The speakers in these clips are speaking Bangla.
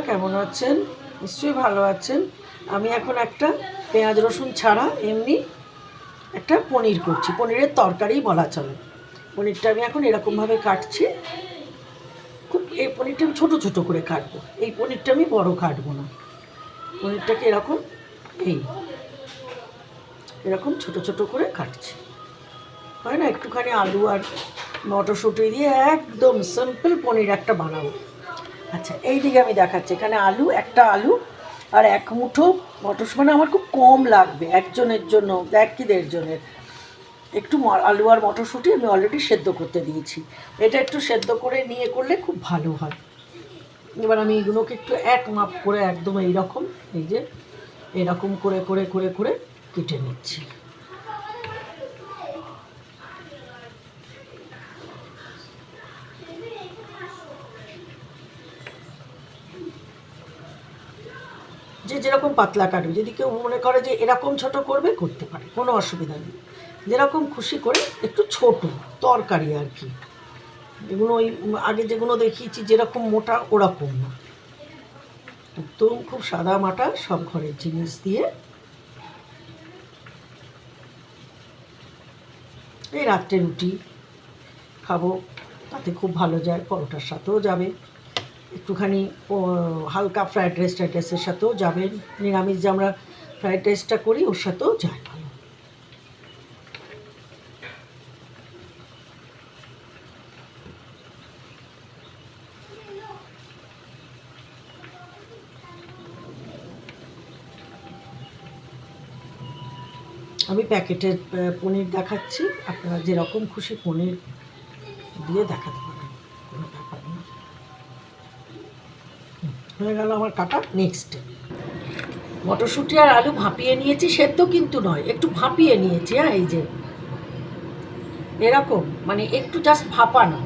কেমন আছেন? নিশ্চয়ই ভালো আছেন। আমি এখন একটা পেঁয়াজ রসুন ছাড়া এমনি একটা পনির করছি। পনিরের তরকারি বলা চলে। পনিরটা আমি এখন এরকমভাবে কাটছি। খুব এই পনিরটা আমি ছোটো ছোটো করে কাটবো। এই পনিরটা আমি বড় কাটবো না। পনিরটাকে এরকম এই এরকম ছোট ছোট করে কাটছি। হয় না? একটুখানি আলু আর মটরশুঁটি দিয়ে একদম সিম্পল পনির একটা বানাবো। আচ্ছা এই দিকে আমি দেখাচ্ছি। এখানে আলু, একটা আলু আর এক মুঠো মটরশুঁটি। মানে আমার খুব কম লাগবে, একজনের জন্য এক কি দেড় জনের। একটু আলু আর মটরশুঁটি আমি অলরেডি সেদ্ধ করতে দিয়েছি। এটা একটু সেদ্ধ করে নিয়ে করলে খুব ভালো হয়। এবার আমি এগুলোকে একটু এক মাপ করে একদম এইরকম, এই যে, এরকম করে করে করে করে কেটে নিচ্ছি। যে যেরকম পাতলা কাটবে যদি কেউ মনে করে যে এরকম ছোট করবে, করতে পারে, কোনো অসুবিধা নেই। যেরকম খুশি করে, একটু ছোট, তরকারি আর কি। এগুলো ওই আগে যেগুলো দেখিয়েছি, যেরকম মোটা, ওরকম না। একদম খুব সাদা মাটা, সব ঘরের জিনিস দিয়ে। এই রাত্রে রুটি খাব, তাতে খুব ভালো যায়, পরোটার সাথেও যাবে। একটুখানি হালকা ফ্রায়েড রাইস ট্রাইড রাইসের সাথেও যাবেন। নিরামিষ যে আমরা ফ্রায়েড রাইসটা করি, ওর সাথেও যায়। ভালো আমি প্যাকেটের পনির দেখাচ্ছি। আপনারা যেরকম খুশি পনির দিয়ে দেখাতে পারেন। হয়ে গেল আমার কাটা নেক্সট মটরশুঁটি আর আলু ভাপিয়ে নিয়েছি, সেদ্ধ কিন্তু নয়, একটু ভাপিয়ে নিয়েছি হ্যাঁ এই যে। এরকম মানে একটু জাস্ট ভাপানো,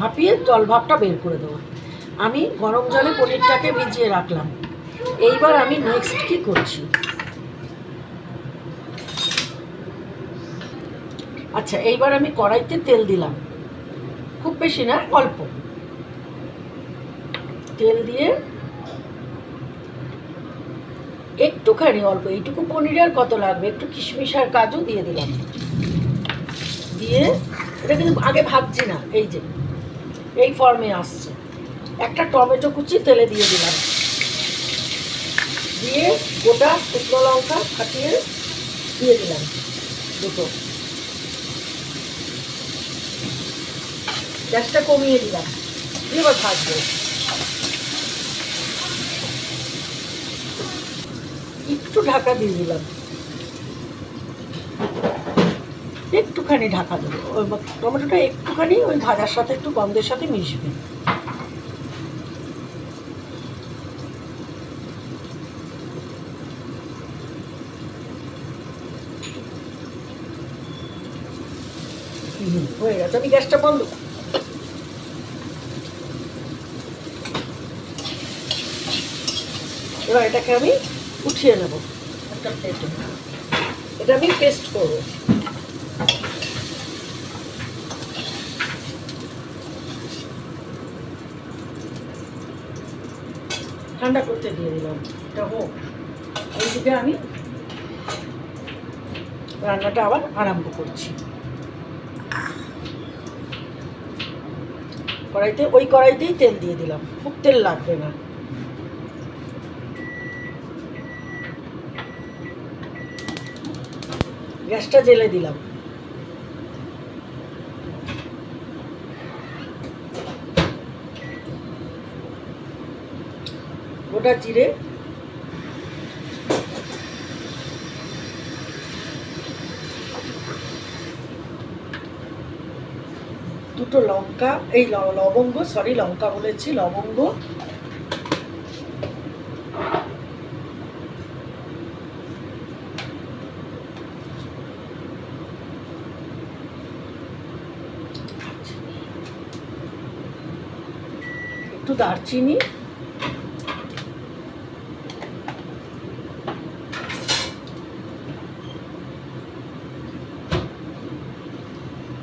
ভাপিয়ে জল ভাপটা বের করে দেবো। আমি গরম জলে পনিরটাকে ভিজিয়ে রাখলাম। এইবার আমি নেক্সট কি করছি? আচ্ছা এইবার আমি কড়াইতে তেল দিলাম। খুব বেশি না, অল্প। তেল দিয়ে একটুখানি অল্প, এইটুকু পনির আর কত লাগবে? একটু কিশমিশ আর কাজু দিয়ে দিলাম। দিয়ে, এটা কিন্তু আগে ভাবছি না, এই যে, এই ফর্মে আসছে। একটা টমেটো কুচি তেলে দিয়ে দিলাম। দিয়ে গোটা শুকনো লঙ্কা ফাটিয়ে দিয়ে দিলাম দুটো। গ্যাসটা কমিয়ে দিলাম। দিয়ে এবার ভাজবো। একটু ঢাকা দিয়ে দিলাম। একটুখানি ঢাকা দেবো। ওই টমেটোটা একটুখানি ওই ভাজার সাথে একটু গন্ধের সাথে মিশবে। হয়ে গেছে। আমি গ্যাসটা বন্ধ এবার এটাকে আমি উঠিয়ে নেব। একটা প্লেটে এটা আমি পেস্ট করব। ঠান্ডা করতে দিয়ে দিলাম। এটা হোক। এইদিকে আমি রান্নাটা আবার আরম্ভ করছি। কড়াইতে ওই কড়াইতেই তেল দিয়ে দিলাম। খুব তেল লাগবে না। গ্যাসটা জেলে দিলাম। গোটা জিরে। দুটো লঙ্কা এই লবঙ্গ সরি লঙ্কা বলেছি লবঙ্গ। একটু দারচিনি।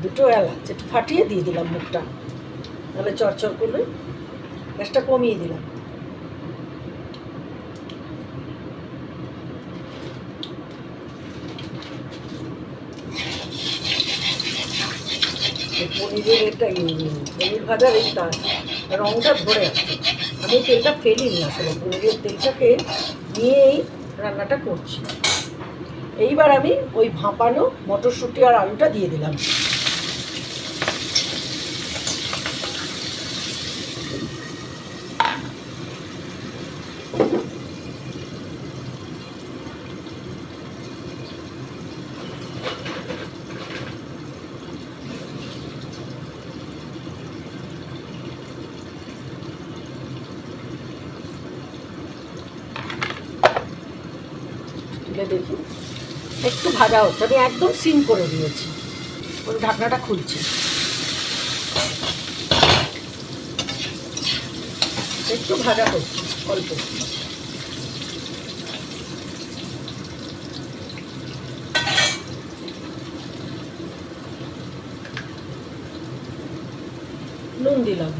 দুটো এলাচ, একটু ফাটিয়ে দিয়ে দিলাম মুখটা। তাহলে চরচর করলে গ্যাসটা কমিয়ে দিলাম। পনিরের একটা ইয়ে পনির ভাজার এই রঙটা ভরে আছে আমি তেলটা ফেলি ফেলিনি আসলে পুরুলিয়ার তেলটাকে নিয়েই রান্নাটা করছি। এইবার আমি ওই ভাঁপানো মটরশুঁটি আর আলুটা দিয়ে দিলাম তুলে দেখি একটু ভাজা হচ্ছে। আমি একদম সিম করে দিয়েছি। ওই ঢাকনাটা খুলছি। একটু ভাজা হচ্ছে, অল্প। নুন দিলাম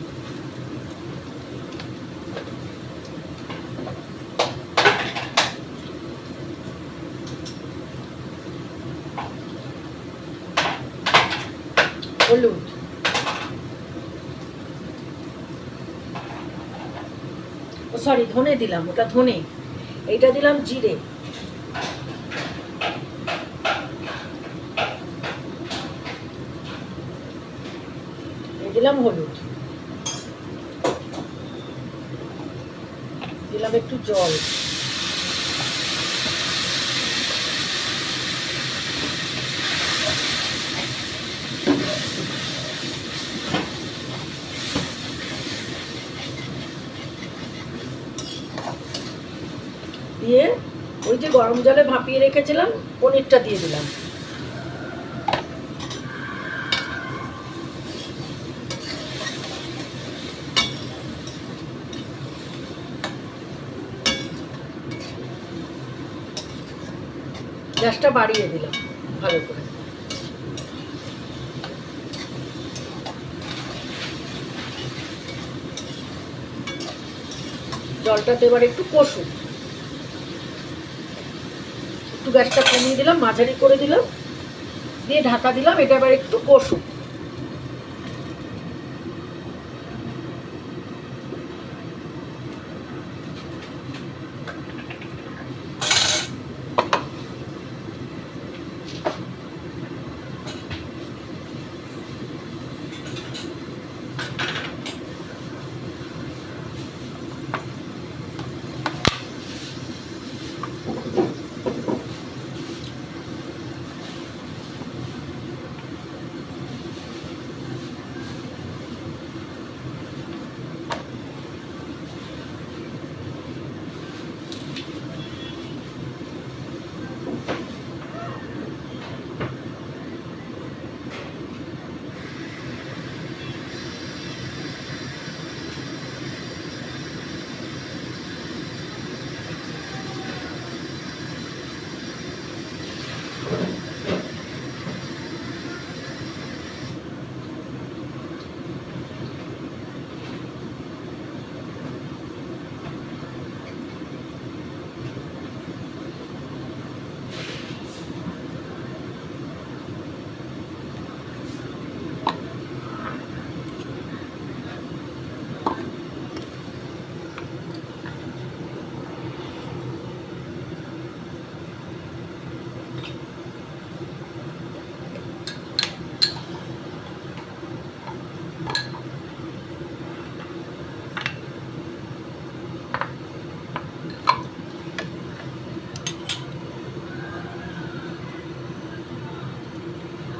হলুদ ও সরি ধনে দিলাম ওটা ধনে। এইটা দিলাম জিরে। দিলাম হলুদ। দিলাম একটু জল। দিয়ে ওই যে গরম জলে ভাপিয়ে রেখেছিলাম, পনিরটা দিয়ে দিলাম। গ্যাসটা বাড়িয়ে দিলাম ভালো করে। জলটাতে এবার একটু কষুন একটু গ্যাসটা কমিয়ে দিলাম মাঝারি করে দিলাম দিয়ে ঢাকা দিলাম এটা আবার একটু কষুন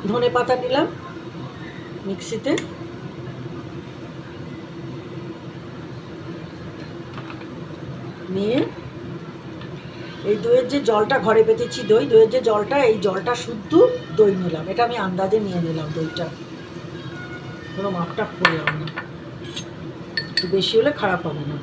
ধনে পাতা দিলাম মিক্সিতে। নিয়ে এই দইয়ের যে জলটা ঘরে পেতেছি দই, দইয়ের যে জলটা, এই জলটা শুদ্ধ দই নিলাম। এটা আমি আন্দাজে নিয়ে নিলাম দইটা। কোনো মাপটা করলাম না। একটু বেশি হলে খারাপ হবে না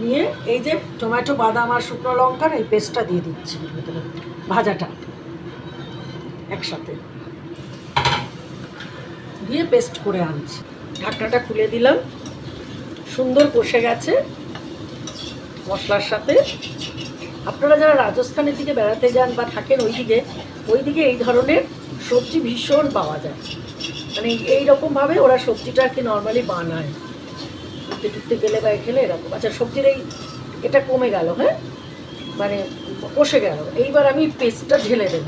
নিয়ে এই যে টমেটো, বাদাম আর শুকনো লঙ্কার এই পেস্টটা দিয়ে দিচ্ছি ভাজাটা একসাথে। দিয়ে পেস্ট করে আনছি। ঢাকনাটা খুলে দিলাম। সুন্দর কষে গেছে মশলার সাথে। আপনারা যারা রাজস্থানের দিকে বেড়াতে যান বা থাকেন ওই দিকে ওই দিকে এই ধরনের সবজি ভীষণ পাওয়া যায়। মানে এই রকমভাবে ওরা সবজিটা আর কি নর্মালি বানায়। ঘুরতে টুরতে গেলে বা খেলে এরকম। আচ্ছা সবজির এই এটা কমে গেল হ্যাঁ? মানে কষে গেল। এইবার আমি পেস্টটা ঢেলে দেব।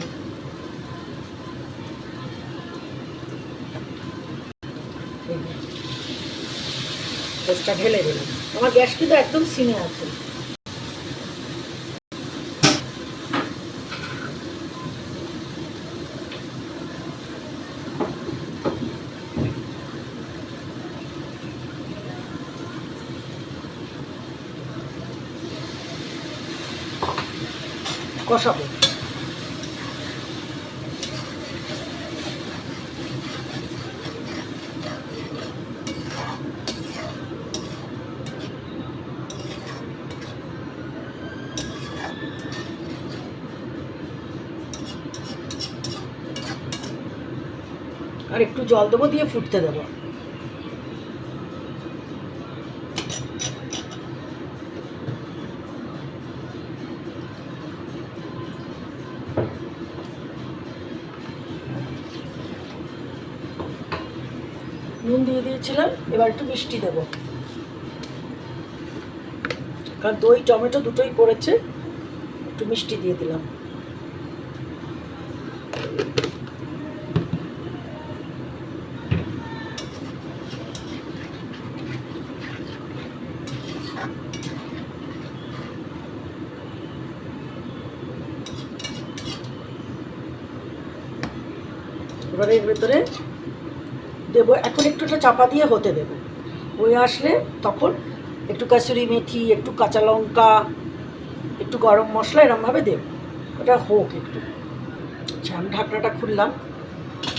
পেস্টটা ঢেলে দিলাম। আমার গ্যাস কিন্তু একদম সিমে আছে। কষাবো। আর একটু জল দেবো দিয়ে ফুটতে দেবো। নুন দিয়ে দিয়েছিলাম, এবার একটু মিষ্টি দেব। কারণ দই, টমেটো দুটোই পড়েছে, একটু মিষ্টি দিয়ে দিলাম। এবারে এর ভেতরে দেবো, এখন একটু এটা চাপা দিয়ে হতে দেবো। হয়ে আসলে তখন একটু কাসুরি মেথি, একটু কাঁচা লঙ্কা, একটু গরম মশলা এরমভাবে দেবো। ওটা হোক একটু। আচ্ছা আমি ঢাকনাটা খুললাম।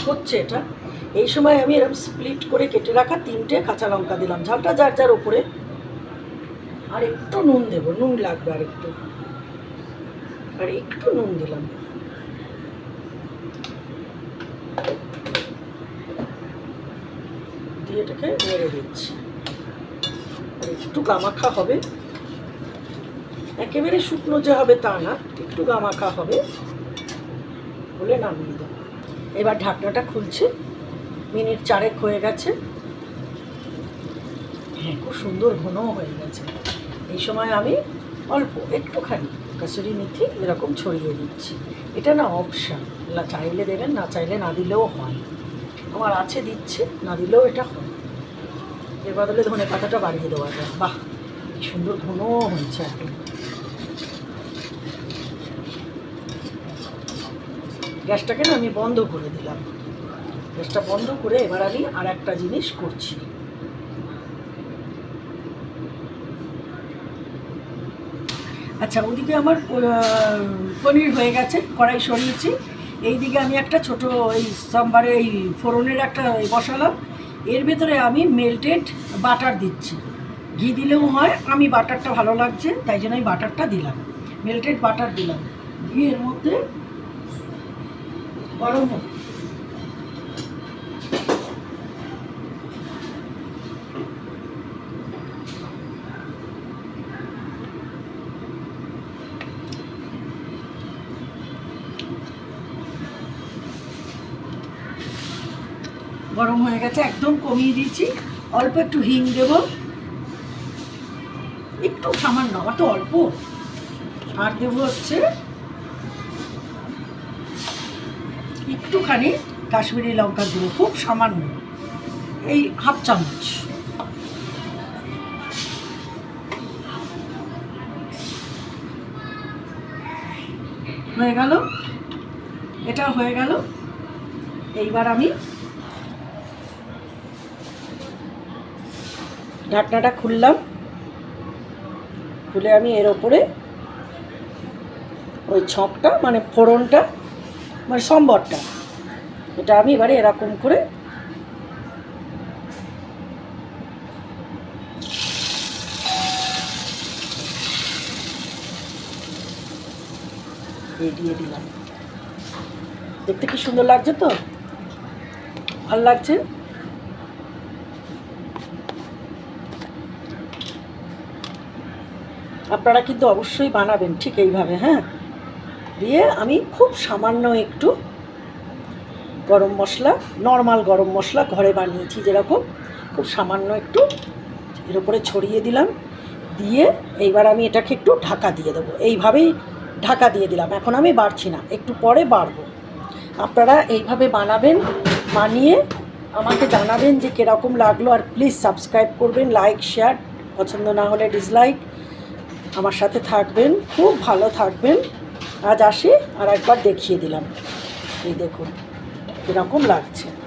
হচ্ছে এটা। এই সময় আমি এরকম স্প্লিট করে কেটে রাখা তিনটে কাঁচা লঙ্কা দিলাম। ঝালটা যার যার ওপরে আর একটু নুন দেবো। নুন লাগবে আর একটু আর একটু নুন দিলাম। দিয়ে এটাকে নেড়ে দিচ্ছি। একটু গামাখা হবে। একেবারে শুকনো যে হবে তা না, একটু গামাখা হবে। হলে নামিয়ে দেবো। এবার ঢাকনাটা খুলছে। মিনিট চারেক হয়ে গেছে। হ্যাঁ খুব সুন্দর ঘনও হয়ে গেছে। এই সময় আমি অল্প একটুখানি কাসুরি মেথি এরকম ছড়িয়ে দিচ্ছি। এটা না অপশান চাইলে দেবেন, না চাইলে না দিলেও হয়। আমার আছে, দিচ্ছে, না দিলেও এটা হয়। এর বদলে ধনে পাতাটা বাড়িয়ে দেওয়া যায়। বাহ সুন্দর ঘন হয়েছে এখন। গ্যাসটাকে না আমি বন্ধ করে দিলাম। গ্যাসটা বন্ধ করে এবার আমি আর একটা জিনিস করছি। আচ্ছা ওদিকে আমার পনির হয়ে গেছে, কড়াই সরিয়েছি। এইদিকে আমি একটা ছোট এই সাম্বারে, এই ফোড়নের একটা বসালাম। এর ভেতরে আমি মেল্টেড বাটার দিচ্ছি। ঘি দিলেও হয়, আমি বাটারটা ভালো লাগছে, তাই জন্য আমি বাটারটা দিলাম। মেল্টেড বাটার দিলাম। ঘি এর মধ্যে গরম গরম হয়ে গেছে, একদম কমিয়ে দিয়েছি। অল্প একটু হিং দেব। একটু সামান্য অত অল্প। আর দেবো হচ্ছে একটুখানি কাশ্মীরি লঙ্কার গুঁড়ো, খুব সামান্য। এই হাফ চামচ। হয়ে গেল? এটা হয়ে গেল। এইবার আমি ঢাকনাটা খুললাম। খুলে আমি এর ওপরে ওই ছকটা মানে ফোড়নটা মানে সম্বরটা, এটা আমি এবারে এরকম করে দিয়ে দিলাম। দেখতে কি সুন্দর লাগছে তো? ভালো লাগছে? আপনারা কিন্তু অবশ্যই বানাবেন ঠিক এইভাবে হ্যাঁ? দিয়ে আমি খুব সামান্য একটু গরম মশলা নর্মাল গরম মশলা ঘরে বানিয়েছি যেরকম, খুব সামান্য একটু এর উপরে ছড়িয়ে দিলাম, দিয়ে এইবার আমি এটাকে একটু ঢাকা দিয়ে দেবো। এইভাবেই ঢাকা দিয়ে দিলাম, এখন আমি বাড়ছি না, একটু পরে বাড়বো। আপনারা এইভাবে বানাবেন, বানিয়ে আমাকে জানাবেন যে কীরকম লাগল, আর প্লিজ সাবস্ক্রাইব করবেন লাইক শেয়ার পছন্দ না হলে ডিসলাইক আমার সাথে থাকবেন, খুব ভালো থাকবেন। আজ আসি আর একবার দেখিয়ে দিলাম। এই দেখুন, কীরকম লাগছে।